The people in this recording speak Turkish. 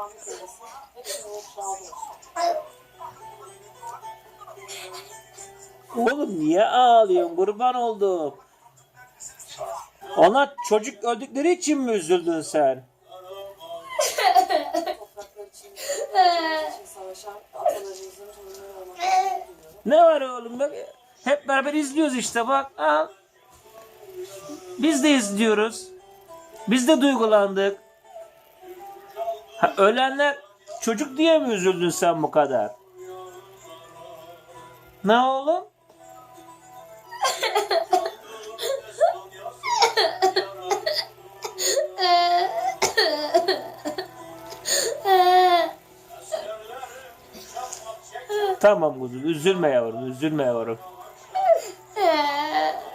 Rahmet eylesin. Hepsine hep razı olsun. Oğlum niye ağlıyorsun kurban oldum. Ona çocuk öldükleri için mi üzüldün sen? Ne var oğlum hep beraber izliyoruz işte bak al. Biz de izliyoruz. Biz de duygulandık. Ha, ölenler çocuk diye mi üzüldün sen bu kadar? Ne oğlum? Tamam kuzum üzülme yavrum üzülme yavrum.